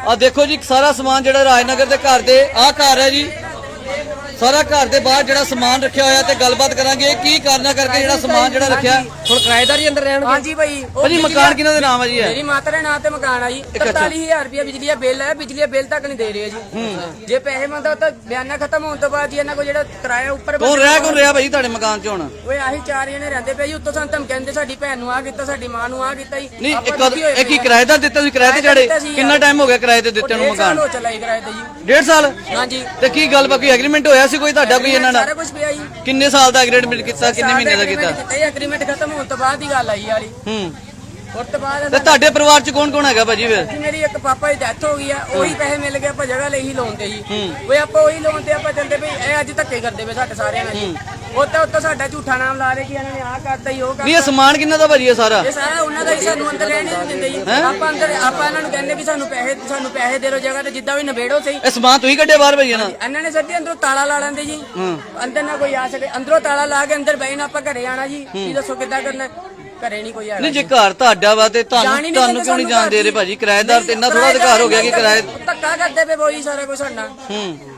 ਆ ਦੇਖੋ ਜੀ ਸਾਰਾ ਸਮਾਨ ਜਿਹੜਾ ਰਾਜਨਗਰ ਦੇ ਘਰ ਦੇ ਆਹ ਘਰ ਹੈ ਜੀ। ਸਾਰਾ ਘਰ ਦੇ ਬਾਹਰ ਜਿਹੜਾ ਸਮਾਨ ਰੱਖਿਆ ਹੋਇਆ ਤੇ ਗੱਲਬਾਤ ਕਰਾਂਗੇ। ਕੀ ਕਾਰਨਾ ਕਰਕੇ ਜਿਹੜਾ ਸਮਾਨ ਜਿਹੜਾ ਰੱਖਿਆ? ਹੁਣ ਕਿਰਾਏਦਾਰ ਹੀ ਅੰਦਰ ਰਹਿਣਗੇ। ਹਾਂਜੀ ਭਾਈ ਉਹ ਭਾਜੀ ਮਕਾਨ ਕਿਹਨਾਂ ਦੇ ਨਾਮ ਹੈ ਜੀ ਮੇਰੀ ਮਾਤਾ ਦੇ ਨਾਂ ਤੇ ਮਕਾਨ ਆ ਜੀ। ਅੱਛਾ। 43000 ਰੁਪਏ ਬਿਜਲੀ ਦਾ ਬਿੱਲ ਹੈ ਬਿਜਲੀ ਦਾ ਬਿੱਲ ਤੱਕ ਨਹੀਂ ਦੇ ਰਹੇ ਜੀ। ਜੇ ਪੈਸੇ ਮੰਗਦਾ ਤਾਂ ਬਿਆਨਾ ਖਤਮ ਹੋਣ ਤੋਂ ਬਾਅਦ ਜੀ ਇਹਨਾਂ ਕੋਲ ਜਿਹੜਾ ਕਿਰਾਇਆ ਉੱਪਰ ਕੌਣ ਰਹਿ ਕੌਣ ਰਿਹਾ ਭਾਈ ਤੁਹਾਡੇ ਮਕਾਨ 'ਚ ਹੁਣ? ਓਏ ਆਹੀ ਚਾਰ ਜਣੇ ਰਹਿੰਦੇ ਪਏ ਜੀ ਉੱਤੋਂ ਸਾਨੂੰ ਧਮਕੀ ਦਿੰਦੇ ਸਾਡੀ ਭੈਣ ਨੂੰ ਆ ਕੀਤਾ ਸਾਡੀ ਮਾਂ ਨੂੰ ਆ ਕੀਤਾ ਜੀ। ਨਹੀਂ ਇੱਕ ਕੀ ਆ। ਕਿਰਾਏਦਾਰ ਦਿੱਤਾ ਸੀ ਕਿਰਾਏ ਤੇ ਸੀ ਕਿੰਨਾ। ਟਾਈਮ ਹੋ ਗਿਆ ਕਿਰਾਏ ਤੇ ਦਿੱਤੇ ਨੂੰ ਡੇਢ ਸਾਲ ਮਕਾਨ? ਹੋ ਚੱਲਾ ਜੀ ਕਿਰਾਏ ਤੇ ਜੀ। ਡੇਢ ਸਾਲ? ਹਾਂਜੀ। ਤੇ ਕੀ ਗੱਲ ਬਾਕੀ ਐਗਰੀਮੈਂਟ ਹੋਇਆ ਸੀ ਕੋਈ ਤੁਹਾਡਾ ਕੋਈ ਇਹਨਾਂ ਸਾਰਾ ਨਾਲ ਕੁਝ ਪਿਆ ਜੀ। ਕਿੰਨੇ ਸਾਲ ਦਾ ਐਗਰੀਮੈਂਟ ਕੀਤਾ ਕਿੰਨੇ ਮਹੀਨੇ ਦਾ ਕੀਤਾ? ਇਹ ਐਗਰੀਮੈਂਟ ਖਤਮ ਹੋਣ ਤੋਂ ਬਾਅਦ ਹੀ ਗੱਲ ਆਈ ਵਾਲੀ। ਹੂੰ। ਉਸ ਤੋਂ ਬਾਅਦ ਤੇ ਤੁਹਾਡੇ ਪਰਿਵਾਰ 'ਚ ਕੌਣ ਕੌਣ ਹੈਗਾ ਭਾਜੀ ਫਿਰ? ਜੀ ਮੇਰੀ ਇੱਕ ਪਾਪਾ ਦੀ ਡੈਥ ਹੋ ਗਈ ਆ ਉਹੀ ਪੈਸੇ ਮਿਲ ਗਏ ਆਪਾਂ ਜਗ੍ਹਾ ਲਈ ਹੀ ਲੋਨ ਤੇ ਜੀ ਓਏ ਆਪਾਂ ਉਹੀ ਲੋਨ ਤੇ ਆਪਾਂ ਚੱਲਦੇ ਪਈ ਇਹ ਅੱਜ ਧੱਕੇ ਕਰਦੇ ਪਏ ਸਾਡੇ ਸਾਰਿਆਂ ਨਾਲ ਜੀ। ਉੱਤੇ ਉੱਤੇ ਸਾਡਾ ਝੂਠਾ ਨਾਮ ਲਾ ਰਹੇ ਕਿ ਇਹਨਾਂ ਨੇ ਆਹ ਕਰਤਾ ਹੀ ਉਹ ਨਹੀਂ ਇਹ ਕਰਤਾ। ਸਮਾਨ ਕਿੰਨਾ ਦਾ ਭਾਜੀ ਇਹ ਸਾਰਾ? ਇਹ ਸਾਰਾ ਉਹਨਾਂ ਦਾ ਹੀ ਸਾਨੂੰ ਅੰਦਰ ਰਹਿਣ ਨਹੀਂ ਦਿੰਦੇ ਜੀ। ਆਪਾਂ ਅੰਦਰ ਆਪਾਂ ਇਹਨਾਂ ਨੂੰ ਕਹਿੰਦੇ ਕਿ ਸਾਨੂੰ ਪੈਸੇ ਸਾਨੂੰ ਪੈਸੇ ਦੇ ਦਿਓ ਜਗ੍ਹਾ ਤੇ ਜਿੱਦਾਂ ਵੀ ਨਿਬੇੜੋ ਸਹੀ। ਇਹ ਸਮਾਨ ਤੁਸੀਂ ਕੱਢਿਆ ਬਾਹਰ ਭਾਜੀ ਇਹਨਾਂ? ਇਹਨਾਂ ਨੇ ਸੱਦੀ ਅੰਦਰੋਂ ਤਾਲਾ ਲਾ ਲੈਂਦੇ ਜੀ। ਅੰਦਰ ਨਾ ਕੋਈ ਆ ਸਕੇ ਅੰਦਰੋਂ ਤਾਲਾ ਲਾ ਕੇ ਅੰਦਰ ਬੈਠਣਾ ਆਪਾਂ ਘਰੇ ਆਣਾ ਜੀ। ਕੀ ਦੱਸੋ ਕਿੱਦਾਂ ਕਰਨਾ। ਘਰੇ ਨਹੀਂ ਕੋਈ ਆਣਾ ਨਹੀਂ ਜੇ ਘਰ ਤੁਹਾਡਾ ਵਾ ਤੇ ਜਾਣ ਤੁਹਾਨੂੰ ਨਹੀਂ ਤੁਹਾਨੂੰ ਕਿਉਂ ਨਹੀਂ ਸਾਨੂੰ ਜਾਣ ਦੇ ਰਹੇ ਭਾਜੀ? ਕਿਰਾਏਦਾਰ ਤੇ ਇੰਨਾ ਥੋੜਾ ਅਧਿਕਾਰ ਹੋ ਗਿਆ ਕਿ ਕਿਰਾਏ ਧੱਕਾ ਕਰਦੇ ਪਏ ਬੋਈ ਸਾਰਾ ਕੁਝ ਸਾਡਾ। ਹੂੰ।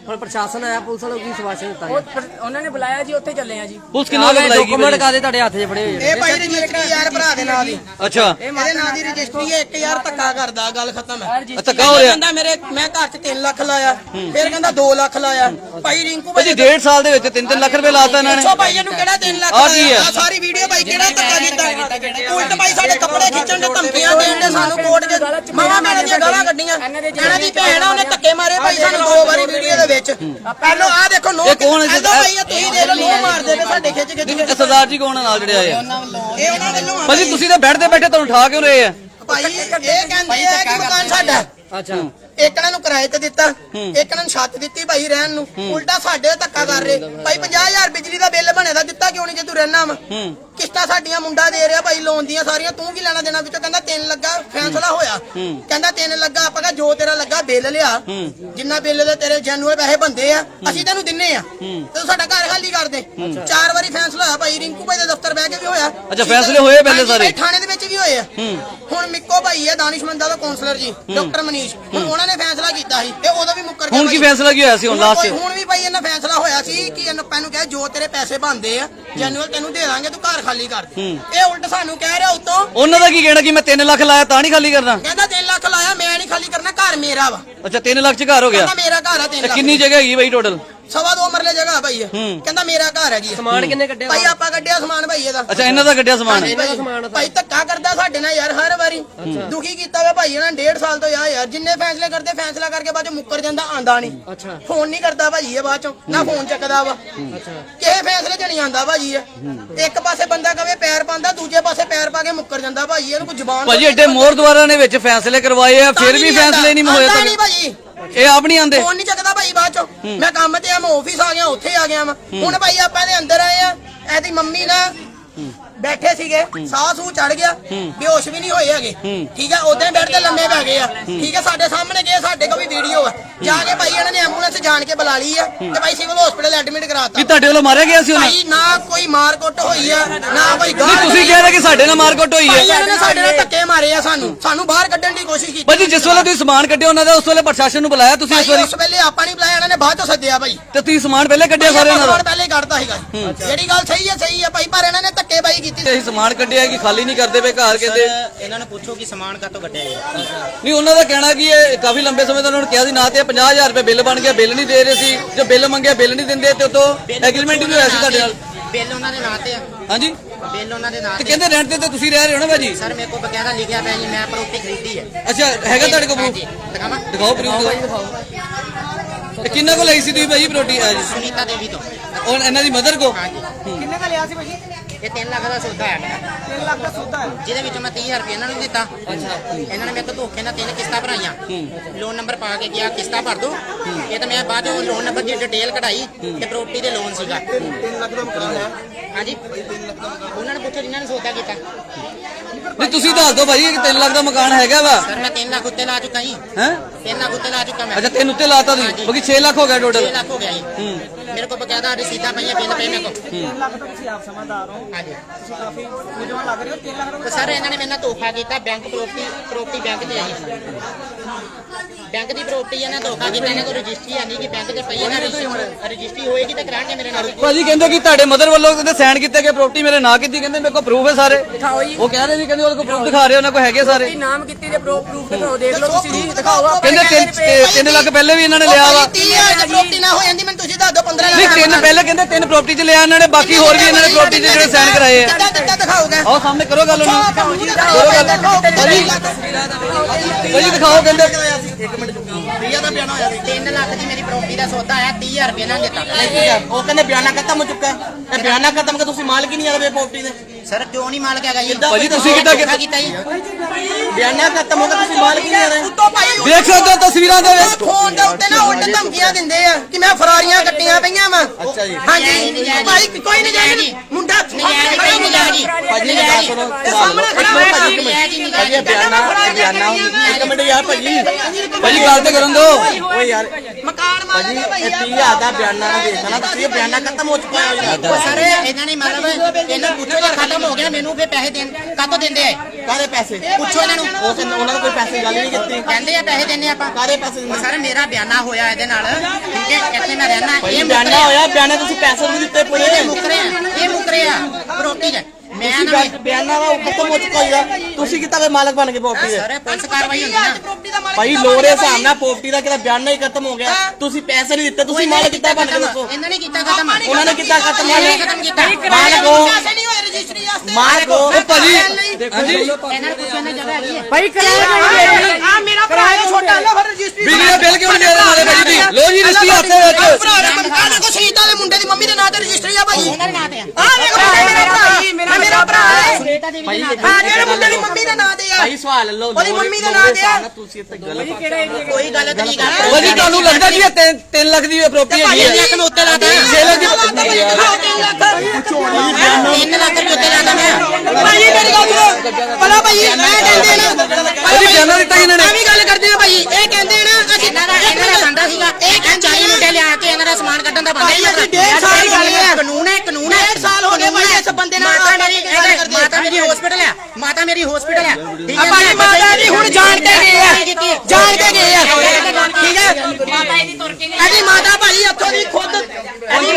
ਹੁਣ ਪ੍ਰਸ਼ਾਸਨ ਆਇਆ ਪੁਲਿਸ ਵਾਲੋਂ ਕੀ ਸਵਾਸ਼ਨ ਦਿੱਤਾ ਉਹ ਪਰ- ਉਹਨਾਂ ਨੇ ਬੁਲਾਇਆ ਜੀ ਉੱਥੇ ਚੱਲੇ ਆ ਜੀ। ਪੁਲਿਸ ਕਿੰਨਾ ਕੁ ਬੁਲਾਏਗੀ ਡਾਕੂਮੈਂਟ ਕਾਦੇ ਤੁਹਾਡੇ ਹੱਥ 'ਚ ਫੜੇ ਹੋਏ ਇਹ ਭਾਈ ਰਜਿਸਟਰੀ ਯਾਰ ਭਰਾ ਦੇ ਨਾਂ ਦੀ ਅੱਛਾ। ਇਹਦੇ ਨਾਂ ਦੀ ਰਜਿਸਟਰੀ ਹੈ ਇੱਕ ਯਾਰ ਧੱਕਾ ਕਰਦਾ ਗੱਲ ਖਤਮ ਹੈ। ਅੱਛਾ ਕਾ ਹੋ ਰਿਹਾ। ਕਹਿੰਦਾ ਮੇਰੇ ਮੈਂ ਘਰ 'ਚ 3 ਲੱਖ ਲਾਇਆ ਫਿਰ ਕਹਿੰਦਾ 2 ਲੱਖ ਲਾਇਆ। ਭਾਈ ਰਿੰਕੂ ਭਾਜੀ ਡੇਢ ਸਾਲ ਦੇ ਵਿੱਚ 3-3 ਲੱਖ ਰੁਪਏ ਲਾਤਾ ਇਹਨਾਂ ਨੇ। ਪੁੱਛੋ ਭਾਈ ਇਹਨੂੰ ਕਿਹੜਾ 3 ਲੱਖ ਆਹ ਕੀ ਲਾਇਆ? ਹੈ? ਆਹ ਸਾਰੀ ਵੀਡੀਓ ਭਾਈ ਕਿਹੜਾ ਧੱਕਾ ਕੀਤਾ? ਉਲਟ ਭਾਈ ਸਾਡੇ ਕੱਪੜੇ ਖਿੱਚਣ ਦੇ ਧਮਕੀਆਂ ਦੇਣ ਦੇ ਸਾਨੂੰ ਕੋਰਟ 'ਚ ਮਾਵਾ ਮੈਡਮ ਦੀਆਂ ਗਾਲਾਂ ਕੱਢੀਆਂ। ਇਹਨਾਂ ਦੀ ਭੈਣ ਆ ਉਹਨੇ ਧੱਕੇ ਮਾਰੇ ਭਾਈ ਸਾਨੂੰ ਦੋ ਵਾਰੀ ਵੀਡੀਓ ਦੇ ਵਿੱਚ। ਪਹਿਲਾਂ ਆਹ ਦੇਖੋ ਨੋ ਇਹ ਕੌਣ ਹੈ ਜੀ? ਭਾਈ ਇਹ ਤੁਸੀਂ ਦੇਖ ਲਓ ਨੋ ਮਾਰਦੇ ਨੇ ਸਾਡੇ ਖਿੱਚ ਖਿੱਚ ਇਹ ਸਰਦਾਰ ਜੀ ਕੌਣ ਆ ਨਾਲ ਜਿਹੜੇ ਆਏ ਆ? ਇਹ ਉਹਨਾਂ ਵੱਲੋਂ ਆ ਭਾਜੀ ਤੁਸੀਂ ਤਾਂ ਤੇ ਬੈਠੇ ਤੁਹਾਨੂੰ ਠਾ ਕਿਉਂ ਰਹੇ ਆ। ਭਾਈ ਇਹ ਕਹਿੰਦੇ ਆ ਕਿ ਮਕਾਨ ਸਾਡਾ। ਹੈ। ਅੱਛਾ। ਇੱਕ ਇਹਨਾਂ ਨੂੰ ਕਿਰਾਏ ਤੇ ਦਿੱਤਾ ਇੱਕ ਇਹਨਾਂ ਨੂੰ ਛੱਤ ਦਿੱਤੀ ਭਾਈ ਰਹਿਣ ਨੂੰ। ਉਲਟਾ ਸਾਡੇ ਧੱਕਾ ਕਰ ਰਹੇ। ਭਾਈ 50000 ਬਿਜਲੀ ਦਾ ਬਿੱਲ ਬਣੇ ਦਾ ਦਿੱਤਾ ਕਿਉਂ ਨਹੀਂ ਜੇ ਤੂੰ ਰਹਿਣਾ ਵਾ? ਕਿਸ਼ਤਾਂ ਸਾਡੀਆਂ ਮੁੰਡਾ ਦੇ ਰਿਹਾ ਭਾਈ ਲੋਨ ਦੀਆਂ ਸਾਰੀਆਂ ਤੂੰ ਕੀ ਲੈਣਾ ਦੇਣਾ ਵਿੱਚੋਂ? ਕਹਿੰਦਾ 3 ਲੱਗਾ ਫੈਸਲਾ ਹੋਇਆ। ਕਹਿੰਦਾ 3 ਲੱਗਾ ਆਪਾਂ ਕਹਾਂ ਜੋ ਤੇਰਾ ਲੱਗਾ ਬਿੱਲ ਲਿਆ। ਜਿੰਨਾ ਬਿੱਲ ਦੇ ਤੇਰੇ ਜੈਨੂਅਲ ਪੈਸੇ ਬੰਦੇ ਆ ਅਸੀਂ ਤੈਨੂੰ ਦਿੰਨੇ ਆ। ਤੇ ਸਾਡਾ ਘਰ ਖਾਲੀ ਕਰ ਦੇ। ਚਾਰ ਵਾਰੀ ਫੈਸਲਾ ਹੋਇਆ ਭਾਈ ਰਿੰਕੂ ਭਾਈ ਦੇ ਦਫ਼ਤਰ ਬਹਿ ਕੇ ਵੀ ਹੋਇਆ। ਅੱਛਾ, ਫੈਸਲੇ ਹੋਏ ਪਹਿਲੇ ਸਾਰੇ? ਥਾਣੇ ਦੇ ਵਿੱਚ ਵੀ ਹੋਏ ਆ। ਹੁਣ ਮਿੱਕੋ ਭਾਈ ਹੈ ਦਾਨਿਸ਼ਮੰਦਾ ਦਾ ਕਾਉਂਸਲਰ ਜੀ ਡਾਕਟਰ ਮਨੀਸ਼। ਹੁਣ ਉਹਨਾਂ ਨੇ ਫੈਸਲਾ ਕੀਤਾ ਸੀ ਤੇ ਉਦੋਂ ਵੀ ਮੁੱਕਰ ਗਏ ਹੁਣ ਕੀ ਭਾਈ। ਫੈਸਲਾ ਕੀ ਹੋਇਆ ਸੀ ਹੁਣ ਹੁਣ ਲਾਸਟ ਕੋਈ- ਹੁਣ ਵੀ ਭਾਈ ਇਹਨਾਂ ਫੈਸਲਾ ਹੋਇਆ ਸੀ ਕਿ ਇਹਨਾਂ ਪੈਨੂੰ ਕਹੇ ਜੋ ਤੇਰੇ ਪੈਸੇ ਬਣਦੇ ਆ ਜੈਨੂਅਲ ਤੈਨੂੰ ਦੇ ਦਾਂਗੇ ਤੂੰ ਘਰ ਖਾਲੀ ਕਰ। ਦੇ ਇਹ ਉਲਟ ਸਾਨੂੰ ਕਹਿ ਰਿਹਾ ਉਤੋਂ ਉਹਨਾਂ ਦਾ ਕੀ ਕਹਿਣਾ ਕਿ ਮੈਂ 3 ਲੱਖ ਲਾਇਆ ਤਾਂ ਨਹੀਂ ਖਾਲੀ ਕਰਨਾ? ਕਹਿੰਦਾ 3 ਲੱਖ ਲਾਇਆ ਮੈਂ ਨਹੀਂ ਖਾਲੀ ਕਰਨਾ ਘਰ ਮੇਰਾ ਵਾ। ਅੱਛਾ 3 ਲੱਖ ਚ ਘਰ ਹੋ ਗਿਆ। ਕਹਿੰਦਾ ਮੇਰਾ ਘਰ ਆ 3 ਤੇ ਲੱਖ ਕਿੰਨੀ ਜਗ੍ਹਾ ਹੈਗੀ ਬਾਈ ਟੋਟਲ ਸਵਾ ਦੋ ਮਰਲੇ ਜਗ੍ਹਾ ਭਾਈ ਇਹ। ਕਹਿੰਦਾ ਮੇਰਾ ਘਰ ਹੈਗੀ ਆ। ਸਮਾਨ ਕਿੰਨੇ ਕੱਢਿਆ ਭਾਈ ਆਪਾਂ ਕੱਢਿਆ ਸਮਾਨ ਭਾਈ ਇਹਦਾ। ਅੱਛਾ ਇਹਨਾਂ ਦਾ ਕੱਢਿਆ ਸਮਾਨ? ਹਾਂਜੀ ਭਾਈ ਸਮਾਨ ਭਾਈ ਧੱਕਾ ਕਰਦਾ ਸਾਡੇ ਨਾਲ ਯਾਰ ਹਰ ਵਾਰੀ। ਦੁਖੀ ਕੀਤਾ ਵਾ ਭਾਈ ਇਹਨਾਂ ਨੇ ਡੇਢ ਸਾਲ ਤੋਂ ਯਾਰ ਜਿੰਨੇ ਫੈਸਲੇ ਕਰਦੇ ਫੈਸਲਾ ਕਰਕੇ ਬਾਅਦ ਚ ਮੁੱਕਰ ਜਾਂਦਾ ਆਂਦਾ ਨਹੀਂ। ਅੱਛਾ। ਫੋਨ ਨਹੀਂ ਕਰਦਾ ਭਾਜੀ ਇਹ ਬਾਅਦ ਚੋਂ। ਨਾ ਫੋਨ ਚੱਕਦਾ ਵਾ। ਕਿਸੇ ਫੈਸਲੇ ਚ ਨਹੀਂ ਆਂਦਾ ਭਾਜੀ ਇਹ। ਇੱਕ ਪਾਸੇ ਬੰਦਾ ਕਵੇ ਪੈਰ ਪਾਉਂਦਾ ਦੂਜੇ ਪਾਸੇ ਪੈਰ ਪਾ ਕੇ ਮੁੱਕਰ ਜਾਂਦਾ ਭਾਜੀ ਇਹਨੂੰ ਕੋਈ ਜ਼ਬਾਨ ਭਾਜੀ ਐਡੇ ਮੋਰ ਦੁਆਰਾ ਨੇ ਵਿੱਚ ਫੈਸਲੇ ਕਰਵਾਏ ਆ ਫਿਰ ਵੀ ਫੈਸਲੇ ਨਹੀਂ ਹੋਏ ਆਂਦਾ ਨਹੀਂ ਭਾਜੀ ਇਹ ਆਪ ਨਹੀਂ ਆਂਦੇ ਫੋਨ ਨਹੀਂ ਚੱਕਦਾ ਭਾਈ ਬਾਅਦ ਚੋਂ। ਮੈਂ ਕੰਮ ਤੇ ਆ ਮੈਂ ਆਫਿਸ ਆ ਗਿਆ ਉੱਥੇ ਆ ਗਿਆ ਮੈਂ। ਹੁਣ ਭਾਈ ਆਪਾਂ ਦੇ ਅੰਦਰ ਆਏ ਆ ਇਹਦੀ ਮੰਮੀ ਨਾ ਬੈਠੇ ਸੀਗੇ ਸਾਹ ਸੂ ਚੜ ਗਿਆ ਬੇਹੋਸ਼ ਵੀ ਨਹੀਂ ਹੋਏ ਹੈਗੇ। ਠੀਕ ਹੈ ਉਦਾਂ ਬੈੱਡ ਤੇ ਲੰਮੇ ਪੈ ਗਏ ਆ। ਠੀਕ ਹੈ ਸਾਡੇ ਸਾਹਮਣੇ ਗਏ ਸਾਡੇ ਕੋਲ ਵੀ ਵੀਡੀਓ ਆ। ਜਾ ਕੇ ਭਾਈ ਇਹਨਾਂ ਨੇ ਐਂਬੂਲੈਂਸ ਜਾਣ ਕੇ ਬੁਲਾ ਲਈ ਆ ਤੇ ਭਾਈ ਸਿਵਲ ਹਸਪੀਟਲ ਐਡਮਿਟ ਕਰਾਤਾ। ਕੀ ਤੁਹਾਡੇ ਵੱਲੋਂ ਮਾਰਿਆ ਗਿਆ ਸੀ ਉਹਨਾਂ? ਭਾਈ ਨਾ ਕੋਈ ਮਾਰਕੁੱਟ ਹੋਈ ਆ ਨਾ ਕੋਈ ਨਹੀਂ ਗਾਲ ਤੁਸੀਂ ਕਹਿ ਰਹੇ ਕਿ ਸਾਡੇ ਨਾਲ ਮਾਰਕੁੱਟ ਹੋਈ ਭਾਈ ਹੈ ਇਹਨਾਂ ਨੇ ਸਾਡੇ ਨਾਲ ਧੱਕੇ ਮਾਰੇ ਆ ਸਾਨੂੰ। ਸਾਨੂੰ ਬਾਹਰ ਕੱਢਣ ਦੀ ਕੋਸ਼ਿਸ਼ ਕੀਤੀ। ਭਾਜੀ ਜਿਸ ਵੇਲੇ ਤੁਸੀਂ ਸਮਾਨ ਕੱਢਿਆ ਉਹਨਾਂ ਦਾ ਉਸ ਵੇਲੇ ਪ੍ਰਸ਼ਾਸਨ ਨੂੰ ਬੁਲਾਇਆ ਤੁਸੀਂ ਇਸ ਭਾਈ ਵਾਰੀ? ਉਸ ਵੇਲੇ ਆਪਾਂ ਨਹੀਂ ਬੁਲਾਇਆ ਇਹਨਾਂ ਨੇ ਬਾਅਦ ਚੋਂ ਸੱਦਿਆ ਭਾਈ। ਤੇ ਤੁਸੀਂ ਸਮਾਨ ਪਹਿਲੇ ਕੱਢਿਆ ਸਾਰੇ ਉਹਨਾਂ ਸਮਾਨ ਦਾ ਪਹਿਲੇ ਕੱਢਦਾ ਸੀਗਾ। ਜਿਹੜੀ ਗੱਲ ਸਹੀ ਹੈ ਸਹੀ ਹੈ ਭਾਈ ਪਰ ਇਹਨਾਂ ਨੇ ਧੱਕੇ ਬਾਈ ਕੀਤੀ ਤੇ ਅਸੀਂ ਸਮਾਨ ਕੱਢਿਆ ਕਿ ਖਾਲੀ ਨਹੀਂ ਕਰਦੇ ਪਏ ਘਰ ਕਹਿੰਦੇ। ਇਹਨਾਂ ਨੂੰ ਪੁੱਛੋ ਕਿ ਸਮਾਨ ਕਾਤੋਂ ਕੱਢਿਆ ਨਹੀਂ ਉਹਨਾਂ ਦਾ ਕਹਿਣਾ ਕਿ ਇਹ ਕਾਫੀ ਲੰਬੇ ਸਮੇਂ ਤੋਂ ਉਹਨਾਂ ਨੂੰ ਕਿਹਾ ਸੀ ਨਾ ਤੇ 50000 ਰੁਪਏ ਬਿੱਲ ਬਣ ਗਿਆ ਬਿੱਲ ਨਹੀਂ ਦੇ ਰਹੇ ਸੀ। ਜੋ ਬਿੱਲ ਮੰਗਿਆ ਬਿੱਲ ਨਹੀਂ ਦਿੰਦੇ ਤੇ ਉਤੋਂ ਐਗਰੀਮੈਂਟ ਵੀ ਹੋਇਆ ਸੀ ਤੁਹਾਡੇ ਨਾਲ। ਬਿੱਲ ਉਹਨਾਂ ਦੇ ਨਾਂ ਤੇ ਆ। ਹਾਂਜੀ? ਬਿੱਲ ਉਹਨਾਂ ਦੇ ਨਾਂ ਤੇ ਤੇ ਕਹਿੰਦੇ ਰੈਂਟ ਤੇ ਤਾਂ ਤੁਸੀਂ ਰਹਿ ਰਹੇ ਹੋ ਨਾ ਭਾਜੀ? ਸਰ ਮੇਰੇ ਕੋਲ ਬਕਾਇਦਾ ਲਿਖਿਆ ਪਿਆ ਜੀ ਮੈਂ ਪ੍ਰੋਪਰਟੀ ਖਰੀਦੀ ਹੈ। ਅੱਛਾ ਹੈਗਾ ਤੁਹਾਡੇ ਕੋਲ ਹਾਂਜੀ proof? ਦਿਖਾਵਾਂ? ਦਿਖਾਓ ਪ੍ਰੂਫ ਤੇ ਕਿੰਨਾ ਕੋ ਲਈ ਸੀ ਤੁਸੀਂ ਭਾਜੀ ਪ੍ਰੋਟੀ ਸੁਨੀਤਾ ਦੇਵੀ ਤੋਂ। ਉਹ ਇਹਨਾਂ ਦੀ ਮਦਰ ਕੋ ਹਾਂਜੀ। ਕਿੰਨੇ ਦਾ ਲਿਆ ਸੀ ਭਾਜੀ? ਇਹ 3 ਲੱਖ ਦਾ ਸੌਦਾ ਹੈ ਮੇਰਾ। 3 ਲੱਖ ਦਾ ਸੌਦਾ ਹੈ? ਜਿਹਦੇ ਵਿੱਚ ਮੈਂ 30000 ਰੁਪਏ ਇਹਨਾਂ ਨੂੰ ਦਿੱਤਾ। ਅੱਛਾ। ਇਹਨਾਂ ਨੇ ਮੇਰੇ ਤੋਂ ਧੋਖੇ ਨਾਲ ਤਿੰਨ ਕਿਸ਼ਤਾਂ ਭਰਾਈਆਂ। ਲੋਨ ਨੰਬਰ ਪਾ ਕੇ ਗਿਆ ਕਿਸ਼ਤਾਂ ਭਰ ਦੋ। ਇਹ ਤਾਂ ਮੈਂ ਬਾਅਦ ਉਹ ਲੋਨ ਨੰਬਰ ਦੀ ਡਿਟੇਲ ਕਢਾਈ ਤੇ ਪ੍ਰੋਪਰਟੀ ਦੇ ਲੋਨ ਸੀਗਾ। 3 ਲੱਖ ਦਾ ਮਕਾਨ ਹੈ। ਹਾਂਜੀ। ਉਹਨਾਂ ਨੇ ਪੁੱਛੋ ਜਿਨ੍ਹਾਂ ਨੇ ਸੌਦਾ ਕੀਤਾ। ਨਹੀਂ ਤੁਸੀਂ ਦੱਸ ਦਿਓ ਭਾਜੀ ਕਿ 3 ਲੱਖ ਦਾ ਮਕਾਨ ਹੈਗਾ ਵਾ। ਸਰ ਮੈਂ 3 ਲੱਖ ਉੱਤੇ ਲਾ ਚੁੱਕਾ ਜੀ। ਹੈ? 3 ਲੱਖ ਉੱਤੇ ਲਾ ਚੁੱਕਾ ਮੈਂ। ਅੱਛਾ ਤਿੰਨ ਉੱਤੇ ਲਾਤਾ ਤੁਸੀਂ। ਬਾਕੀ 6 ਲੱਖ ਹੋ ਗਿਆ 6 ਟੋਟਲ ਲੱਖ ਹੋ ਗਿਆ ਜੀ। ਮੇਰੇ ਕੋਲ ਬਕਾਇਦਾ ਰਸੀਦਾਂ ਪਈਆਂ ਬਿੱਲ ਪਏ ਮੇਰੇ ਕੋਲ। 3 ਲੱਖ ਦਾ ਤੁਸੀਂ ਆਪ ਸਮਝਦਾਰ ਹੋ। ਹਾਂਜੀ। ਤੁਸੀਂ ਕਾਫੀ ਨੌਜਵਾਨ ਲੱਗ ਰਹੇ ਹੋ 3 ਲੱਖ ਤੇ ਸਰ ਇਹਨਾਂ ਨੇ ਮੇਰੇ ਨਾਲ ਧੋਖਾ ਕੀਤਾ ਬੈਂਕ ਪ੍ਰੋਪਰਟੀ ਪ੍ਰੋਪਰਟੀ ਬੈਂਕ ਤੇ ਆਈ। ਬੈਂਕ ਦੀ ਪ੍ਰਾਪਰਟੀ ਇਹਨਾਂ ਧੋਖਾ ਕੀਤਾ ਇਹਨਾਂ ਕੋਲ ਰਜਿਸਟਰੀ ਹੈ ਨਹੀਂ ਕਿ ਬੈਂਕ ਤੇ ਪਈ ਹੈ ਨਾ ਰਜਿਸਟਰੀ। ਹੋਏਗੀ ਤਾਂ ਕਰਾਂਗੇ ਮੇਰੇ ਨਾਲ। ਭਾਜੀ ਕਹਿੰਦੇ ਕਿ ਤੁਹਾਡੇ ਮਦਰ ਵੱਲੋਂ ਕਹਿੰਦੇ ਸਾਈਨ ਕੀਤੇ ਗਏ ਪ੍ਰਾਪਰਟੀ ਮੇਰੇ ਨਾਂ ਕੀਤੀ ਕਹਿੰਦੇ ਮੇਰੇ ਕੋਲ ਪ੍ਰੂਫ ਹੈ ਸਾਰੇ। ਦਿਖਾਓ ਜੀ। ਉਹ ਕਹਿ ਰਹੇ ਸੀ ਕਹਿੰਦੇ ਉਹਦੇ ਕੋਲ ਪ੍ਰੂਫ ਦਿਖਾ ਰਹੇ ਉਹਨਾਂ ਕੋਲ ਹੈਗੇ ਸਾਰੇ। ਨਾਮ ਕੀਤੀ ਦੇ ਪ੍ਰੂਫ ਪ੍ਰੂਫ ਦਿਖਾਓ ਦੇਖ ਲਓ ਤੁਸੀਂ ਜੀ ਦਿਖਾਓ ਕਹਿੰਦੇ 3 3 ਲੱਖ ਪਹਿਲੇ ਵੀ ਇਹਨਾਂ ਨੇ ਲਿਆ ਵਾ। 30000 ਦੀ ਪ੍ਰਾਪਰਟੀ ਨਾ ਹੋ ਜਾਂਦੀ ਮੈਨੂੰ ਤੁਸੀਂ ਦੱਸ ਦਿਓ 15 ਨਹੀਂ ਲੱਖ ਤਿੰਨ ਪਹਿਲੇ ਕਹਿੰਦੇ ਤਿੰਨ ਪ੍ਰਾਪਰਟੀ 'ਚ ਲਿਆ ਇਹਨਾਂ ਨੇ ਬਾਕੀ ਹੋਰ ਵੀ ਇਹਨਾਂ ਨੇ ਪ੍ਰਾਪਰਟੀ 'ਚ ਜਿਹੜੇ ਸਾਈਨ ਕਰਾਏ ਆ। ਕਿੱਦਾਂ ਕਿੱਦਾਂ ਦਿਖਾਓਗੇ ਆਓ ਸਾਹਮਣੇ ਕਰੋ ਗੱਲ ਉਹਨੂੰ। ਕਰੋ ਗੱਲ। ਭਾਜੀ। ਭਾਜੀ ਦਿਖਾਓ ਕਹਿੰਦੇ 3 ਲੱਖ ਦੀ ਮੇਰੀ ਪ੍ਰਾਪਰਟੀ ਦਾ ਸੌਦਾ ਆਇਆ 30000 ਰੁਪਏ ਨਾਲ ਦਿੱਤਾ। ਉਹ ਕਹਿੰਦੇ ਬਿਆਨਾ ਖਤਮ ਹੋ ਚੁੱਕਾ ਇਹ ਬਿਆਨਾ ਖਤਮ ਤੁਸੀਂ ਮਾਲਕ ਹੀ ਨਹੀਂ ਆਵੇ ਪ੍ਰੋਪਰਟੀ ਦੇ? ਸਰ ਕਿਉਂ ਨਹੀਂ ਮਾਲਕ ਹੈਗਾ ਜੀ ਭਾਜੀ ਤੁਸੀਂ ਕਿੱਦਾਂ ਧੋਖਾ ਕੀਤਾ ਜੀ ਬਿਆਨਾ ਖਤਮ ਹੋ ਗਿਆ ਤੁਸੀਂ ਮਾਲਕ ਹੀ ਨਹੀਂ ਆਵੇ ਉੱਤੋਂ ਭਾਈ ਦੇਖ ਸਕਦੇ ਹੋ ਤਸਵੀਰਾਂ ਦੇ ਵਿੱਚ ਫੋਨ ਦੇ ਉੱਤੇ ਨਾ ਉਲਟ ਧਮਕੀਆਂ ਦਿੰਦੇ ਆ ਕਿ ਮੈਂ ਫਰਾਰੀਆਂ ਕੱਟੀਆਂ ਪਈਆਂ ਵਾ ਅੱਛਾ ਜੀ ਹਾਂਜੀ ਭਾਈ ਕੋਈ ਨਹੀਂ ਜਾਣੀ ਮੁੰਡਾ ਨਜਾਇਜ਼ ਭਾਈ ਨਜਾਇਜ਼ ਭਾਜੀ। ਗੱਲ ਸੁਣੋ ਇਹ ਸਾਹਮਣੇ ਖੜਾ ਹੋਇਆ ਭਾਜੀ। ਬਿਆਨਾ ਬਿਆਨਾ ਇੱਕ ਮਿੰਟ ਯਾਰ ਭਾਜੀ ਭਾਜੀ ਗੱਲ ਤੇ ਕਰਨ ਦੋ ਓਏ ਯਾਰ ਮਕਾਨ ਭਾਜੀ ਮਾਲਕ ਭਾਈ ਇਹ 30000 ਦਾ ਬਿਆਨਾ ਦੇਖਣਾ ਤੁਸੀਂ ਇਹ ਬਿਆਨਾ ਖਤਮ ਹੋ ਚੁੱਕਾ ਹੈ। ਉਹ ਸਰ ਇਹਨਾਂ ਨੇ ਮਤਲਬ ਇਹਨਾਂ ਪੁੱਛੋ ਜੇ ਖਤਮ ਹੋ ਗਿਆ ਮੈਨੂੰ ਫੇ ਪੈਸੇ ਦੇਣ ਕਾਹਤੋਂ ਦਿੰਦੇ ਆ? ਕਾਹਦੇ ਪੈਸੇ? ਪੁੱਛੋ ਇਹਨਾਂ ਨੂੰ। ਉਹ ਕਹਿੰਦੇ ਉਹਨਾਂ ਨੇ ਕੋਈ ਪੈਸੇ ਗੱਲ ਨਹੀਂ ਕੀਤੀ। ਕਹਿੰਦੇ ਆ ਪੈਸੇ ਦਿੰਨੇ ਆਪਾਂ। ਕਾਹਦੇ ਪੈਸੇ ਦਿੰਦੇ? ਸਰ ਮੇਰਾ ਬਿਆਨਾ ਹੋਇਆ ਇਹਦੇ ਨਾਲ ਠੀਕ ਹੈ? ਇੱਥੇ ਮੈਂ ਰਹਿਣਾ ਭਾਜੀ ਇਹ ਬਿਆਨਾ ਹੋਇਆ ਬਿਆਨਾ ਤੁਸੀਂ ਪੈਸੇ ਨਹੀਂ ਦਿੱਤੇ ਪੂਰੇ ਇਹ ਮੁਕਰੇ ਆ ਇਹ ਮੁਕਰੇ ਆ ਦੇ ਮੈਂ ਤੁਸੀਂ ਬਿਆਨਾ ਵਾ ਉਹ ਖਤਮ ਹੋ ਚੁੱਕਾ ਹੋਇਆ ਤੁਸੀਂ ਕਿਤਾ ਵੇ ਮਾਲਕ ਬਣ ਕੇ ਪ੍ਰੋਪਰਟੀ ਦੇ? ਸਰ ਪੁਲਿਸ ਕਾਰਵਾਈ ਹੁੰਦੀ ਨਾ ਪ੍ਰਾਪਰਟੀ ਦਾ ਮਾਲਕ ਭਾਈ ਲੋਰੇ ਹਿਸਾਬ ਨਾਲ ਪ੍ਰੋਪਰਟੀ ਦਾ ਕਿਹਦਾ ਬਿਆਨਾ ਹੀ ਖਤਮ ਹੋ ਗਿਆ। ਤੁਸੀਂ ਪੈਸੇ ਨਹੀਂ ਦਿੱਤੇ ਤੁਸੀਂ ਮਾਲਕ ਕਿੱਦਾਂ ਬਣ ਕੇ ਦੱਸੋ? ਇਹਨਾਂ ਨੇ ਕੀਤਾ ਖਤਮ। ਉਹਨਾਂ ਨੇ ਕਿੱਦਾਂ ਖਤਮ। ਕੀਤਾ ਖਤਮ ਕੀਤਾ। ਮਾਲਕ ਹੋ। ਪੈਸੇ ਨਹੀਂ ਹੋਏ ਰਜਿਸਟਰੀ ਵਾਸਤੇ। ਮਾਲਕ ਉਹ ਭਾਜੀ ਹਾਂਜੀ। ਇਹਨਾਂ ਨੂੰ ਪੁੱਛੋ ਇਹਨਾਂ ਜਗ੍ਹਾ ਹੈਗੀ ਹੈ। ਭਾਈ ਕਰਾਇਆ ਆ ਮੇਰਾ ਭਰਾ ਹੈ ਛੋਟਾ। ਲੋ ਫਿਰ ਰਜਿਸਟਰੀ ਬਿਜਲੀ ਦਾ ਬਿੱਲ ਕਿਉਂ ਨਹੀਂ ਦੇ ਰਹੇ ਭਾਜੀ ਦੀ ਲੋ ਜੀ ਰਿਸ਼ਤੀ ਹੱਥ ਦੇ ਭਰਾ ਵਿੱਚ ਦਾ ਬੰਦਾ ਦੇਖੋ ਸ਼ਹੀਦ ਵਾਲੇ ਮੁੰਡੇ ਦੀ ਮੰਮੀ ਦੇ ਨਾਂ ਤੇ ਰਜਿਸਟਰੀ ਆ ਭਾਈ। ਉਹਨਾਂ ਦੇ ਨਾਂ ਤੇ ਆ। ਆ ਦੇਖੋ ਮੇਰਾ ਭਰਾ ਮੇਰਾ ਭਰਾ। ਹੈ। ਸੁਨੀਤਾ ਦੇਵੀ ਦੇ ਨਾਂ ਤੇ। ਆ ਜਿਹੜੇ ਮੁੰਡੇ ਦੀ ਮੰਮੀ ਦੇ ਨਾਂ ਤੇ ਆ। ਭਾਈ ਸਵਾਲ ਲਓ ਉਹਦੀ ਮੰਮੀ ਦਾ ਨਾਂ ਤੇ ਆ। ਤੁਸੀਂ ਇੱਥੇ ਗਲਤ ਕੋਈ ਗਲਤ ਨਹੀਂ ਕਰ। ਭਾਜੀ ਤੁਹਾਨੂੰ ਲੱਗਦਾ ਜੀ ਇਹ 3 ਲੱਖ ਦੀ ਪ੍ਰਾਪਰਟੀ ਹੈਗੀ ਹੈ। ਲੱਖ ਨੂੰ ਉੱਤੇ ਲਾਤਾ 6 ਲੱਖ ਦੀ 3 ਲੱਖ ਰੁਪਏ ਉੱਤੇ ਲਾਤਾ ਮੈਂ ਭਾਈ ਮੇਰੀ ਗੱਲ ਸੁਣੋ। ਭਲਾ ਭਾਈ ਮੈਂ ਕਹਿੰਦੇ ਨਾ ਭਾਜੀ ਬਿਆਨਾ ਦਿੱਤਾ ਇਹਨਾਂ ਨੇ ਆ ਵੀ ਗੱਲ ਕਰਦੇ ਆ ਭਾਈ ਇਹ ਕਹਿੰਦੇ ਨਾ ਅਸੀਂ ਇਹਨਾਂ ਦਾ ਇਹਨਾਂ ਦਾ ਬੰਦਾ ਸੀਗਾ ਇਹ 40 ਮੁੰਡੇ ਲਿਆ ਕੇ ਇਹਨਾਂ ਦਾ ਸਮਾਨ ਕੱਢਣ ਦਾ ਬੰਦਾ ਭਾਈ ਅਸੀਂ ਡੇਢ ਸਾਲ ਹੋ ਗਏ ਆ। ਕਾਨੂੰਨ ਹੈ ਕਾਨੂੰਨ ਹੈ। ਸਾਲ ਹੋ ਗਏ ਭਾਈ ਇਸ ਬੰਦੇ ਨਾਲ ਮਾਤਾ ਮੇਰੀ ਗੱਲ? ਮਾਤਾ ਮੇਰੀ ਹਸਪੀਟਲ ਹੈ। ਮਾਤਾ ਮੇਰੀ ਹਸਪੀਟਲ ਹੈ। ਠੀਕ ਆ ਭਾਈ ਮਾਤਾ ਜੀ ਹੁਣ ਜਾਣ ਕੇ ਗਏ ਆ। ਜਾਣ ਕੇ ਗਏ ਆ ਠੀਕ ਹੈ ਮਾਤਾ ਇਹਦੀ ਤੁਰ ਕੇ ਇਹਦੀ ਮਾਤਾ ਭਾਈ ਇੱਥੋਂ ਦੀ ਖੁਦ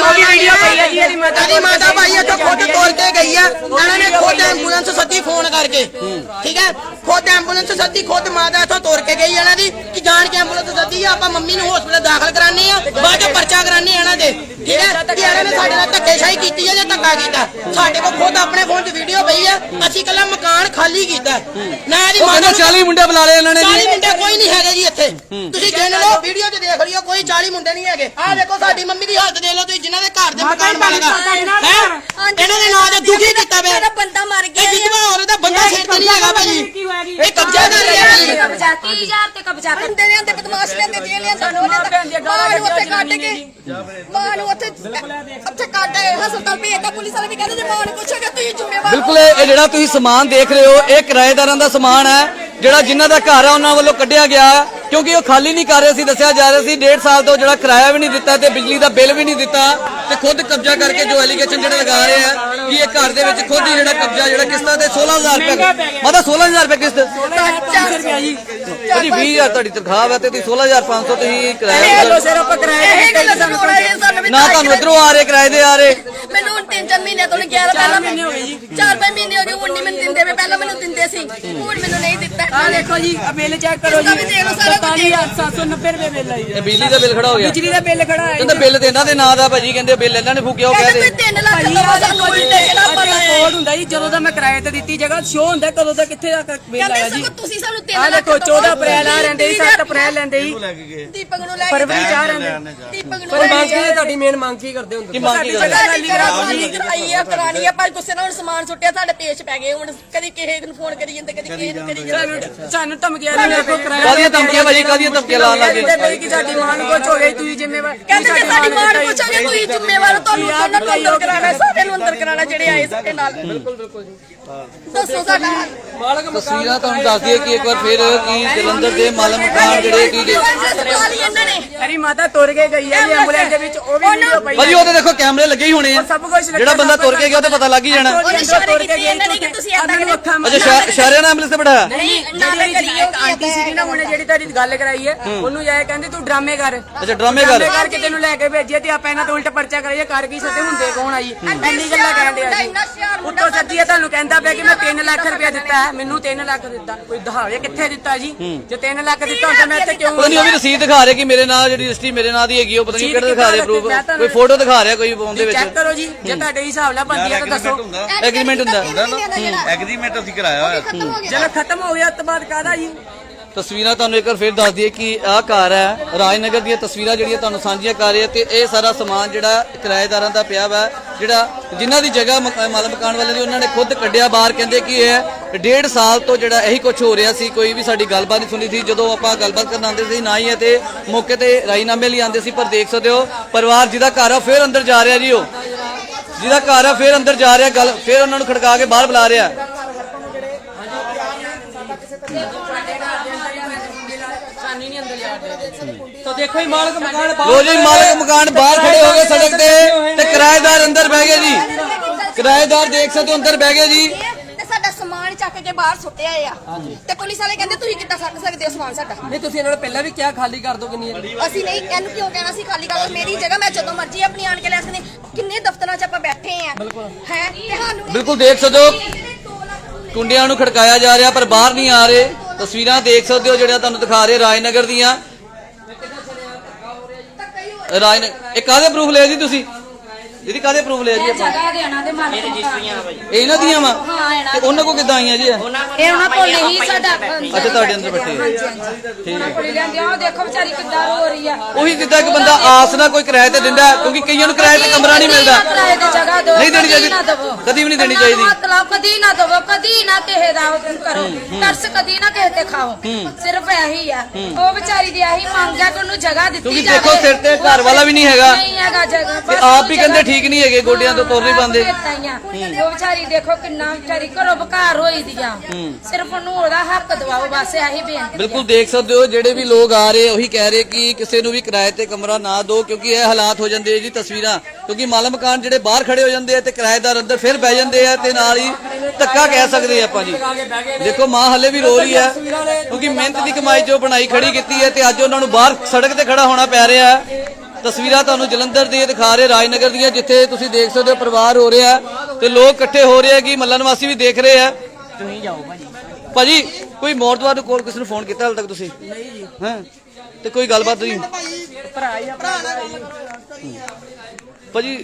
ਇਹਦੀ ਉਹਦੀ ਵੀਡੀਓ ਪਈ ਹੈ ਜੀ ਇਹਦੀ ਮਾਤਾ ਇਹਦੀ ਮਾਤਾ ਭਾਈ ਇੱਥੋਂ ਖੁਦ ਤੋੜ ਕੇ ਗਈ ਆ। ਇਹਨਾਂ ਨੇ ਖੁਦ ਐਂਬੂਲੈਂਸ ਸੱਦੀ ਫੋਨ ਕਰਕੇ। ਠੀਕ ਹੈ? ਖੁਦ ਐਂਬੂਲੈਂਸ ਸੱਦੀ ਖੁਦ ਮਾਤਾ ਇੱਥੋਂ ਤੋੜ ਕੇ ਗਈ ਇਹਨਾਂ ਦੀ ਕਿ ਜਾਣ ਕੇ ਐਂਬੂਲੈਂਸ ਸੱਦੀ ਆ ਆਪਾਂ ਮੰਮੀ ਨੂੰ ਹਸਪੀਟਲ ਦਾਖਲ ਕਰਾਣੇ ਆ ਬਾਅਦ ਚ ਪਰਚਾ ਕਰਾਣੇ ਆ ਇਹਨਾਂ ਦੇ। ਠੀਕ ਹੈ? ਕਿ ਇਹਨਾਂ ਨੇ ਸਾਡੇ ਨਾਲ ਧੱਕੇਸ਼ਾਹੀ ਕੀਤੀ ਹੈ ਜਾਂ ਧੱਕਾ ਕੀਤਾ? ਸਾਡੇ ਕੋਲ ਖੁਦ ਆਪਣੇ ਫੋਨ 'ਚ ਵੀਡੀਓ ਪਈ ਅਸੀਂ ਕੱਲਾ ਮਕਾਨ ਖਾਲੀ ਕੀਤਾ। ਨਾ ਇਹਦੀ ਮਾਤਾ ਕਹਿੰਦੇ ਨੂੰ 40 ਮੁੰਡੇ ਬੁਲਾ ਲਏ ਇਹਨਾਂ ਨੇ 40 ਜੀ ਮੁੰਡੇ ਕੋਈ ਨਹੀਂ ਹੈਗੇ ਜੀ ਇੱਥੇ। ਤੁਸੀਂ ਗਿਣ ਲਓ ਵੀਡੀਓ 'ਚ ਦੇਖ ਲਿਓ ਕੋਈ 40 ਮੁੰਡੇ ਨਹੀਂ ਹੈਗੇ। ਆਹ ਦੇਖੋ ਸਾਡੀ ਮੰਮੀ ਦੀ ਹਾਲਤ ਦੇਖ ਲਓ ਤੁਸੀਂ ਜਿਨ੍ਹਾਂ ਦੇ ਘਰ ਦੇ ਮਕਾਨ ਆ ਹੈਂ? ਇਹਨਾਂ ਦੇ ਨਾਂ ਤੇ ਦੁਖੀ ਕੀਤਾ ਪਿਆ। ਮੇਰਾ ਬੰਦਾ ਮਰ ਗਿਆ ਇਹ ਵਿਧਵਾ ਔਰਤ ਦਾ ਬੰਦਾ ਸਿਰ ਤੇ ਨਹੀਂ ਹੈਗਾ ਭਾਜੀ। ਇਹ ਕਬਜ਼ਾ ਕਰ ਰਿਹਾ ਭਾਜੀ ਕਬਜ਼ਾ 30000 ਤੇ ਕਬਜ਼ਾ ਬੰਦੇ ਨੇ ਤੇ ਬਦਮਾਸ਼ ਨੇ ਦੇ ਲਿਆ ਸਾਨੂੰ ਉਹਨੇ ਮਾਂ ਨੂੰ ਉੱਥੇ ਕੱਢ ਕੇ ਮਾਂ ਨੂੰ ਉੱਥੇ ਉੱਥੇ ਕੱਢ ਕੇ ਹਸਪਤਾਲ ਭੇਜਤਾ ਪੁਲਿਸ ਵਾਲੇ ਵੀ ਕਹਿੰਦੇ ਜੇ ਮਾਂ ਨੂੰ ਪੁੱਛੋਗੇ ਤੁਸੀਂ ਜ਼ਿੰਮੇਵਾਰ ਬਿਲਕੁਲ ਇਹ ਇਹ ਜਿਹੜਾ ਤੁਸੀਂ ਸਮਾਨ ਦੇਖ ਰਹੇ ਹੋ ਇਹ ਕਿਰਾਏਦਾਰਾਂ ਦਾ ਸਮਾਨ ਹੈ ਜਿਹੜਾ ਜਿਨ੍ਹਾਂ ਦਾ ਘਰ ਹੈ ਉਹਨਾਂ ਵੱਲੋਂ ਕੱਢਿਆ ਗਿਆ ਕਿਉਂਕਿ ਉਹ ਖਾਲੀ ਨਹੀਂ ਕਰ ਰਹੇ ਸੀ ਦੱਸਿਆ ਜਾ ਰਿਹਾ ਸੀ ਡੇਢ ਸਾਲ ਤੋਂ ਜਿਹੜਾ ਕਿਰਾਇਆ ਵੀ ਨਹੀਂ ਦਿੱਤਾ ਤੇ ਬਿਜਲੀ ਦਾ ਬਿੱਲ ਵੀ ਨਹੀਂ ਦਿੱਤਾ ਤੇ ਖੁਦ ਕਬਜ਼ਾ ਕਰਕੇ ਜੋ ਐਲੀਗੇਸ਼ਨ ਜਿਹੜੇ ਲਗਾ ਰਹੇ ਆ ਕਿ ਇਹ ਘਰ ਦੇ ਵਿੱਚ ਖੁਦ ਹੀ ਜਿਹੜਾ ਕਬਜ਼ਾ ਜਿਹੜਾ ਕਿਸ਼ਤਾਂ ਤੇ 16000 ਰੁਪਏ ਮਤਲਬ 16000 ਰੁਪਏ ਕਿਸ਼ਤ। ਰੁਪਿਆ ਜੀ। ਉਹਦੀ 20000 ਤੁਹਾਡੀ ਤਨਖਾਹ ਹੈ ਤੇ ਤੁਸੀਂ 16500 ਤੁਸੀਂ ਕਿਰਾਇਆ ਨਾ ਤੁਹਾਨੂੰ ਇਧਰੋਂ ਆ ਰਹੇ ਕਿਰਾਏ ਦੇ ਆ ਰਹੇ। ਮੈਨੂੰ ਹੁਣ ਤਿੰਨ ਚਾਰ ਮਹੀਨੇ ਤੋਂ 11 ਪਹਿਲਾਂ ਮਹੀਨੇ ਹੋ ਗਏ ਜੀ। ਚਾਰ ਪੰਜ ਮਹੀਨੇ ਹੋ ਗਏ ਹੁਣ ਨਹੀਂ ਮੈਨੂੰ ਦਿੰਦੇ ਵੇ ਪਹਿਲਾਂ ਮੈਨੂੰ ਦਿੰਦੇ ਸੀ। ਹੁਣ ਮੈਨੂੰ ਨਹੀਂ ਦਿੱਤਾ। ਆ ਦੇਖੋ ਜੀ ਆ ਬਿੱਲ ਚੈੱਕ ਕਰੋ ਜੀ। ਕਿਸ਼ਤਾਂ ਵੀ ਦੇਖ ਲਓ ਸਾਰਾ ਕੁਝ। ਦੇਖ ਲਓ। 47790 ਰੁਪਏ ਬਿੱਲ ਆਈ ਇਹ ਬਿਜਲੀ ਦਾ ਬਿੱਲ ਖੜਾ ਹੋ ਗਿਆ। ਬਿਜਲੀ ਦਾ ਬਿੱਲ ਖੜਾ ਹੈ ਕਹਿੰਦੇ ਬਿੱਲ ਤੇ ਇਹਨਾਂ ਦੇ ਨਾਂ ਦਾ ਭਾਜੀ ਕਹਿੰਦੇ ਬਿੱਲ ਇਹਨਾਂ ਨੇ ਫੂਕਿਆ ਉਹ ਕਹਿੰਦੇ ਕਹਦੇ ਕੋਈ 3 ਲੱਖ ਦਵਾ ਸਾਨੂੰ ਕਿਹੜਾ ਪਤਾ ਹੈ। ਕੋਡ ਹੁੰਦਾ ਜੀ ਜਦੋਂ ਦਾ ਮੈਂ ਕਿਰਾਏ ਤੇ ਦਿੱਤੀ ਜਗ੍ਹਾ ਸ਼ੋ ਹੁੰਦਾ ਕਦੋਂ ਦਾ ਕਿੱਥੇ ਦਾ ਬਿੱਲ ਆਇਆ ਜੀ। ਤੁਸੀਂ ਸਾਨੂੰ 3 ਆ ਲੱਖ ਦੇਖੋ ਦਵਾਓ। 14 ਅਪ੍ਰੈਲ ਆ ਰਹਿੰਦੇ ਜੀ 7 ਅਪ੍ਰੈਲ ਲੈਂਦੇ ਜੀ। ਦੀਪਕ ਨੂੰ ਲੈ ਕੇ ਫਰਵਰੀ ਚ ਆ ਰਹਿੰਦੇ। ਦੀਪਕ ਨੂੰ ਪਰ ਲੈ ਮੰਗ ਕੇ ਤੁਹਾਡੀ ਮੇਨ ਮੰਗ ਕੀ ਕਰਦੇ ਹੁੰਦੇ ਕੀ ਮੰਗ ਕੀ ਕਰਾਣੀ ਕਰਾਈ ਆ ਕਰਾਣੀ ਆ ਪਰ ਗੁੱਸੇ ਨਾਲ ਹੁਣ ਸਮਾਨ ਸੁੱਟਿਆ ਸਾਡੇ ਪੇਚ ਪੈ ਗਏ ਹੁਣ। ਕਦੀ ਕਿਸੇ ਨੂੰ ਫੋਨ ਕਰੀ ਜਾਂਦੇ ਕਦੀ ਕਿਸੇ ਨੂੰ ਕਰੀ ਜਾਂਦੇ। ਸਾਨੂੰ ਧਮਕੀਆਂ ਨਹੀਂ ਦੇਖੋ ਕਿਰਾਇਆ ਕਾਹਦੀਆਂ ਧਮਕੀਆਂ ਭਾਜੀ ਕਾਹਦੀਆਂ ਧਮਕੀਆਂ ਲਾਉਣ ਲੱਗੇ। ਕਹਿੰਦੇ ਕਿ ਸਾਡੀ ਮਾਂ ਨੂੰ ਕੁਝ ਹੋ ਗਿਆ ਤੁਸੀਂ ਜ਼ਿੰਮੇਵਾਰ ਕਹਿੰਦੇ ਜੇ ਸਾਡੀ ਮਾਂ ਨੂੰ ਪੁੱਛੋਗੇ ਤੁਸੀਂ ਜ਼ਿੰਮੇਵਾਰ ਹੋ ਤੁਹਾਨੂੰ ਉਹਨਾਂ ਨੂੰ ਅੰਦਰ ਕਰਾਣਾ ਸਾਰੇ ਨੂੰ ਅੰਦਰ ਕਰਾਣਾ ਜਿਹੜੇ ਆਏ ਸਾਡੇ ਨਾਲ। ਬਿਲਕੁਲ ਬਿਲਕੁਲ ਦੱਸੋ ਸਾਡਾ ਹਾਲ। ਤਸਵੀਰਾਂ ਤੁਹਾਨੂੰ ਦੱਸ ਦਈਏ ਕਿ ਇੱਕ ਵਾਰ ਫਿਰ ਕਿ ਜਲੰਧਰ ਦੇ ਮਾਲਮ ਮਕਾਨ ਜਿਹੜੇ ਕਿ ਇਹਨਾਂ ਨੇ। ਅਰੀ ਮਾਤਾ ਤੁਰ ਕੇ ਗਈ ਹੈ ਜੀ ਐਂਬੂਲੈਂਸ ਦੇ ਵਿੱਚ ਉਹ ਵੀ ਵੀਡੀਓ ਪਈ ਭਾਜੀ ਉਹਦੇ ਦੇਖੋ ਕੈਮਰੇ ਲੱਗੇ ਹੀ ਹੋਣੇ ਆ। ਉਹ ਸਭ ਕੁਝ ਜਿਹੜਾ ਬੰਦਾ ਤੁਰ ਕੇ ਗਿਆ ਉਹਦੇ ਪਤਾ ਲੱਗ ਹੀ ਜਾਣਾ। ਉਹਨੇ ਇਸ਼ਾਰੇ ਕੀਤੇ ਇਹਨਾਂ ਨੇ ਕਿ ਤੁਸੀਂ ਨੂੰ ਅੱਖਾਂ ਅੱਛਾ ਸ਼ਹਿਰਿਆਂ ਨਾਲ ਐਂਬੂਲੈਂਸ ਤੇ ਬਿਠਾਇਆ ਨਹੀਂ ਜਿਹੜੀ ਇੱਕ ਆਂਟੀ ਸੀਗੀ ਨਾ ਉਹਨੇ ਜਿਹੜੀ ਤੁਹਾਡੀ ਗੱਲ ਕਰਾਈ ਹੈ ਉਹਨੂੰ ਜਾਏ ਕਹਿੰਦੀ ਤੂੰ ਡਰਾਮੇ ਕਰ। ਅੱਛਾ ਡਰਾਮੇ ਕਰ। ਡਰਾਮੇ ਕਰਕੇ ਤੈਨੂੰ ਲੈ ਕੇ ਭੇਜਿਆ ਤੇ ਆਪਾਂ ਇਹਨਾਂ ਤੋਂ ਉਲਟ ਪਰਚਾ ਕਰਾਈਏ ਕਰ ਕੀ ਸਕਦੇ ਹੁੰਦੇ ਕੌਣ ਆਈ? ਇੰਨੀ ਗੱਲਾਂ ਸੀ ਇੰਨਾ ਹੁਸ਼ਿਆਰ ਮੁੰਡਾ ਉੱਤੋਂ ਸੱਚੀ ਹੈ ਤੁਹਾਨੂੰ ਕਹਿੰਦਾ ਪਿਆ ਕਿ ਮੈਂ 3 ਲੱਖ ਰੁਪਇਆ ਦਿੱਤਾ ਹੈ। ਮੈਨੂੰ 3 ਲੱਖ ਦਿੱਤਾ। ਕੋਈ ਦਹਾਵੇ ਕਿੱਥੇ ਦਿੱਤਾ ਜੀ? ਜੇ 3 ਲੱਖ ਦਿੱਤਾ ਹੁੰਦਾ ਮੈਂ ਇੱਥੇ ਕਿਉਂ ਪਤਾ ਨਹੀਂ ਉਹ ਵੀ ਰਸੀਦ ਦਿਖਾ ਰਿਹਾ ਕਿ ਮੇਰੇ ਨਾਲ ਜਿਹੜੀ ਰਜਿਸਟਰੀ ਮੇਰੇ ਨਾਂ ਦੀ ਹੈਗੀ ਉਹ ਪਤਾ ਨਹੀਂ ਕਿਹੜਾ ਦਿਖਾ ਰਿਹਾ ਪ੍ਰੂਫ ਕੋਈ ਫੋਟੋ ਦਿਖਾ ਰਿਹਾ ਕੋਈ ਫੋਨ ਦੇ ਵਿੱਚ? ਚੈੱਕ ਕਰੋ ਜੀ ਜੇ ਤੁਹਾਡੇ ਹਿਸਾਬ ਨਾਲ ਬੰਦੀ ਹੈ ਤਾਂ ਦੱਸੋ। ਐਗਰੀਮੈਂਟ ਹੁੰਦਾ। ਐਗਰੀਮੈਂਟ ਅਸੀਂ ਕਰਾਇਆ ਹੋਇਆ। ਜਦੋਂ ਖਤਮ ਹੋ ਗਿਆ ਉਸ ਤੋਂ ਬਾਅਦ ਕਾਹਦਾ ਜੀ? ਤਸਵੀਰਾਂ ਤੁਹਾਨੂੰ ਇੱਕ ਵਾਰ ਫਿਰ ਦੱਸ ਦਈਏ ਕਿ ਆਹ ਘਰ ਹੈ, ਰਾਜਨਗਰ ਦੀਆਂ ਤਸਵੀਰਾਂ ਜਿਹੜੀਆਂ ਤੁਹਾਨੂੰ ਸਾਂਝੀਆਂ ਕਰ ਰਹੇ ਆ ਤੇ ਇਹ ਸਾਰਾ ਸਮਾਨ ਜਿਹੜਾ ਕਿਰਾਏਦਾਰਾਂ ਦਾ ਪਿਆ ਵਾ, ਜਿਹੜਾ ਜਿਨ੍ਹਾਂ ਦੀ ਜਗ੍ਹਾ ਮਕ- ਮਾਲ ਮਕਾਨ ਵਾਲੇ ਦੀ, ਉਹਨਾਂ ਨੇ ਖੁਦ ਕੱਢਿਆ ਬਾਹਰ, ਕਹਿੰਦੇ ਕਿ ਇਹ ਡੇਢ ਸਾਲ ਤੋਂ ਜਿਹੜਾ ਇਹੀ ਕੁਝ ਹੋ ਰਿਹਾ ਸੀ, ਕੋਈ ਵੀ ਸਾਡੀ ਗੱਲਬਾਤ ਨਹੀਂ ਸੁਣੀ ਸੀ, ਜਦੋਂ ਆਪਾਂ ਗੱਲਬਾਤ ਕਰਨ ਆਉਂਦੇ ਸੀ, ਨਾ ਹੀ ਹੈ ਤੇ ਮੌਕੇ ਤੇ ਰਾਜੀਨਾਮੇ ਲਈ ਆਉਂਦੇ ਸੀ, ਪਰ ਦੇਖ ਸਕਦੇ ਹੋ, ਪਰਿਵਾਰ ਜਿਹਦਾ ਘਰ ਆ ਫਿਰ ਅੰਦਰ ਜਾ ਰਿਹਾ ਜੀ ਉਹ। ਜਿਹਦਾ ਘਰ ਆ ਫਿਰ ਅੰਦਰ ਜਾ ਰਿਹਾ, ਗੱਲ, ਫਿਰ ਉਹਨਾਂ ਨੂੰ ਖੜਕਾ ਕੇ ਬਾਹਰ ਬੁਲਾ ਰਿਹਾ। ਤਾਂ ਦੇਖੋ ਹੀ ਮਾਲਕ ਮਕਾਨ ਲੋ ਜੀ ਮਾਲਕ ਮਕਾਨ ਬਾਹਰ ਖੜੇ ਹੋ ਗਏ ਸੜਕ ਤੇ ਤੇ ਕਿਰਾਏਦਾਰ ਅੰਦਰ ਬਹਿ ਗਏ ਜੀ। ਕਿਰਾਏਦਾਰ ਦੇਖ ਸਕਦੇ ਹੋ ਅੰਦਰ ਬਹਿ ਗਏ ਜੀ। ਤੇ ਸਾਡਾ ਸਮਾਨ ਚੱਕ ਕੇ ਬਾਹਰ ਸੁੱਟਿਆ ਆ। ਤੇ ਪੁਲਿਸ ਵਾਲੇ ਕਹਿੰਦੇ ਤੁਸੀਂ ਕਿੱਦਾਂ ਸੱਟ ਸਕਦੇ ਹੋ ਸਮਾਨ ਸਾਡਾ? ਨਹੀਂ ਤੁਸੀਂ ਇਹਨਾਂ ਨੂੰ ਪਹਿਲਾਂ ਵੀ ਕਿਹਾ ਖਾਲੀ ਕਰ ਦੋ ਕਿੰਨੀ ਅਸੀਂ ਨਹੀਂ ਇਹਨੂੰ ਕਿਉਂ ਕਹਿਣਾ ਸੀ ਖਾਲੀ ਕਰ ਦਿਓ? ਮੇਰੀ ਜਗ੍ਹਾ ਮੈਂ ਜਦੋਂ ਮਰਜ਼ੀ ਆਪਣੀ ਆਣ ਕੇ ਲੈ ਸਕਦੀ ਕਿੰਨੇ ਦਫ਼ਤਰਾਂ 'ਚ ਆਪਾਂ ਬੈਠੇ ਆ। ਹੈ? ਤੇ ਸਾਨੂੰ ਬਿਲਕੁਲ ਦੇਖ ਸਕਦੇ ਹੋ ਕੁੰਡਿਆਂ ਨੂੰ ਖੜਕਾਇਆ ਜਾ ਰਿਹਾ ਪਰ ਬਾਹਰ ਨਹੀਂ ਆ ਰਹੇ। ਤਸਵੀਰਾਂ ਦੇਖ ਸਕਦੇ ਹੋ ਜਿਹੜੀਆਂ ਤੁਹਾਨੂੰ ਦਿਖਾ ਰਹੇ ਰਾਜਨਗਰ ਦੀਆਂ। ਰਾਜਨਗਰ ਇਹ ਕਾਹਦੇ ਪ੍ਰੂਫ ਲਿਆ ਜੀ ਤੁਸੀਂ? ਇਹਦੀ ਕਾਹਦੇ ਪ੍ਰੂਫ ਲਿਆ ਜੀ ਆਪਾਂ? ਜਗ੍ਹਾ ਦੇਣਾ ਦੇ ਮਾਲਕ ਇਹ ਇਹਨਾਂ ਦੀਆਂ ਵਾ? ਤੇ ਉਹਨਾਂ ਕੋ ਕਿੱਦਾਂ ਆਈਆਂ ਜੀ ਇਹ? ਇਹ ਉਹਨਾਂ ਕੋਲ ਨਹੀਂ ਸਾਡਾ ਅੱਛਾ ਤੁਹਾਡੇ ਅੰਦਰ ਬੈਠੇ ਆ। ਉਹਨਾਂ ਕੋਲ ਹੀ ਲੈਂਦੇ ਆ। ਉਹ ਦੇਖੋ ਵਿਚਾਰੀ ਕਿੱਦਾਂ ਰੋ ਰਹੀ ਆ। ਉਹੀ ਜਿੱਦਾਂ ਇੱਕ ਬੰਦਾ ਆਸ ਨਾਲ ਕੋਈ ਕਿਰਾਏ ਤੇ ਦਿੰਦਾ ਹੈ, ਕਿਉਂਕਿ ਕਈਆਂ ਨੂੰ ਕਿਰਾਏ ਤੇ ਕਮਰਾ ਨਹੀਂ ਮਿਲਦਾ। ਕਿਰਾਏ ਤੇ ਜਗ੍ਹਾ ਦਿਓ ਨਹੀਂ ਦੇਣੀ ਕਦੀ ਨਾ ਚਾਹੀਦੀ ਦੇਵੋ। ਕਦੀ ਵੀ ਨਹੀਂ ਦੇਣੀ ਚਾਹੀਦੀ। ਲਾਓ ਕਦੀ ਨਾ ਦਵੋ ਕਦੀ ਨਾ ਕਿਸੇ ਦਾ ਉਹ ਕਰੋ। ਤਰਸ ਕਦੀ ਨਾ ਕਿਸੇ ਤੇ ਖਾਓ। ਸਿਰਫ ਇਹੀ ਆ। ਉਹ ਵਿਚਾਰੀ ਦੀ ਇਹੀ ਮੰਗ ਆ ਕਿ ਉਹਨੂੰ ਜਗ੍ਹਾ ਦਿੱਤੀ ਕਿਉਂਕਿ ਜਾਵੇ। ਦੇਖੋ ਸਿਰ ਤੇ ਘਰ ਵਾਲਾ ਵੀ ਨਹੀਂ ਹੈਗਾ। ਨਹੀਂ ਹੈਗਾ ਜਗ੍ਹਾ। ਤੇ ਆਪ ਹੀ ਕਹਿੰਦੇ ਠੀਕ ਨਹੀਂ ਹੈਗੇ ਗੋਡਿਆਂ ਤੋਂ ਤੁਰ ਨਹੀਂ ਪਾਉਂਦੇ। ਉਹ ਵਿਚਾਰੀ ਦੇਖੋ ਕਿੰਨਾ ਵਿਚਾਰੀ ਘਰੋਂ ਬਕਾਰ ਹੋਈ ਦੀਆਂ ਸਿਰਫ ਉਹਨੂੰ ਉਹਦਾ ਹੱਕ ਦਵਾਓ ਬਸ ਇਹੀ ਬੇਨਤੀ ਬਿਲਕੁਲ ਦੇਖ ਸਕਦੇ ਹੋ ਜਿਹੜੇ ਵੀ ਲੋਕ ਆ ਰਹੇ ਉਹੀ ਕਹਿ ਰਹੇ ਕਿ ਕਿਸੇ ਨੂੰ ਵੀ ਕਿਰਾਏ ਤੇ ਕਮਰਾ ਨਾ ਦਿਓ ਕਿਉਂਕਿ ਇਹ ਹਾਲਾਤ ਹੋ ਜਾਂਦੇ ਜੀ ਤਸਵੀਰਾਂ। ਕਿਉਂਕਿ ਮਾਲ ਮਕਾਨ ਜਿਹੜੇ ਬਾਹਰ ਖੜੇ ਹੋ ਜਾਂਦੇ ਆ ਤੇ ਕਿਰਾਏਦਾਰ ਅੰਦਰ ਫਿਰ ਬਹਿ ਜਾਂਦੇ ਆ ਤੇ ਨਾਲ ਹੀ ਧੱਕਾ ਕਹਿ ਸਕਦੇ ਆ ਆਪਾਂ ਜੀ। ਦੇਖੋ ਮਾਂ ਹਲੇ ਵੀ ਰੋ ਰਹੀ ਹੈ ਕਿਉਂਕਿ ਮਿਹਨਤ ਦੀ ਕਮਾਈ ਜੋ ਬਣਾਈ ਖੜੀ ਕੀਤੀ ਹੈ ਤੇ ਅੱਜ ਉਹਨਾਂ ਨੂੰ ਬਾਹਰ ਸੜਕ ਤੇ ਖੜਾ ਹੋਣਾ ਪੈ ਰਿਹਾ। ਹੈ ਤਸਵੀਰਾਂ ਤੁਹਾਨੂੰ ਜਲੰਧਰ ਦੀਆਂ ਦਿਖਾ ਰਹੇ ਰਾਜਨਗਰ ਦੀਆਂ ਜਿੱਥੇ ਤੁਸੀਂ ਦੇਖ ਸਕਦੇ ਹੋ ਪਰਿਵਾਰ ਹੋ ਰਿਹਾ ਤੇ ਲੋਕ ਇਕੱਠੇ ਹੋ ਰਹੇ ਕਿ ਮੱਲਾ ਨਿਵਾਸੀ ਵੀ ਦੇਖ ਰਹੇ ਆ ਤੁਸੀਂ ਜਾਓ ਭਾਜੀ। ਭਾਜੀ ਕੋਈ ਨੂੰ ਕੋਲ ਕਿਸੇ ਨੂੰ ਫੋਨ ਕੀਤਾ ਹਾਲ ਤੱਕ ਤੁਸੀਂ? ਨਹੀਂ ਜੀ। ਹਾਂ? ਤੇ ਕੋਈ ਗੱਲਬਾਤ ਨਹੀਂ ਭਰਾ ਹੀ ਆ। ਭਾਜੀ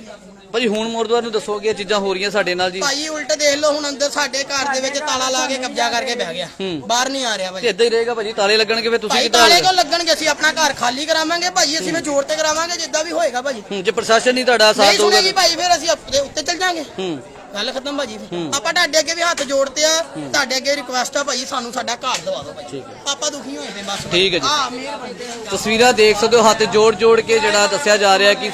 ਭਾਜੀ ਹੁਣ ਮੌਤਵਾਰ ਨੂੰ ਦੱਸੋ ਕਿ ਇਹ ਚੀਜ਼ਾਂ ਹੋ ਰਹੀਆਂ ਸਾਡੇ ਨਾਲ ਜੀ। ਭਾਈ ਉਲਟ ਦੇਖ ਲਓ ਹੁਣ ਅੰਦਰ ਸਾਡੇ ਘਰ ਦੇ ਵਿੱਚ ਤਾਲਾ ਲਾ ਕੇ ਕਬਜ਼ਾ ਕਰਕੇ ਬਹਿ ਗਿਆ। ਬਾਹਰ ਨਹੀਂ ਆ ਰਿਹਾ ਭਾਈ ਇਦਾਂ ਹੀ ਰਹੇਗਾ ਭਾਜੀ ਤਾਲੇ ਲੱਗਣਗੇ ਫਿਰ ਤੁਸੀਂ ਭਾਈ ਕਿੱਦਾਂ ਤਾਲੇ ਕਿਉਂ ਲੱਗਣਗੇ? ਅਸੀਂ ਆਪਣਾ ਘਰ ਖਾਲੀ ਕਰਾਵਾਂਗੇ ਭਾਈ ਅਸੀਂ ਫਿਰ ਜੋੜ ਤੇ ਕਰਾਵਾਂਗੇ ਜਿੱਦਾਂ ਵੀ ਹੋਏਗਾ ਭਾਜੀ। ਹੂੰ, ਜੇ ਪ੍ਰਸ਼ਾਸਨ ਨਹੀਂ ਤੁਹਾਡਾ ਸਾਥ ਨਹੀਂ ਦਊਗਾ ਸੁਣੇਗੀ ਭਾਈ ਫਿਰ ਅਸੀਂ ਆਪਣੇ ਉੱਤੇ ਚੱਲ ਜਾਾਂਗੇ। ਹੂੰ। ਗੱਲ ਖਤਮ ਭਾਜੀ। ਫਿਰ। ਆਪਾਂ ਤੁਹਾਡੇ ਅੱਗੇ ਵੀ ਹੱਥ ਜੋੜਤੇ ਆ ਤੁਹਾਡੇ ਅੱਗੇ ਰਿਕੁਐਸਟ ਆ ਭਾਈ ਸਾਨੂੰ ਸਾਡਾ ਘਰ ਦਵਾ ਦਿਓ ਭਾਈ ਆਪਾਂ ਦੁਖੀ ਹੋਏ ਤੇ ਬਸ। ਠੀਕ ਹੈ ਜੀ। ਹਾਂ ਮਿਹਰਬਾਨੀ। ਤਸਵੀਰਾਂ ਦੇਖ ਸਕਦੇ ਹੋ ਹੱਥ ਜੋੜ ਜੋੜ ਕੇ ਜਿਹੜਾ ਦੱਸਿਆ ਜਾ ਰਿਹਾ ਕਿ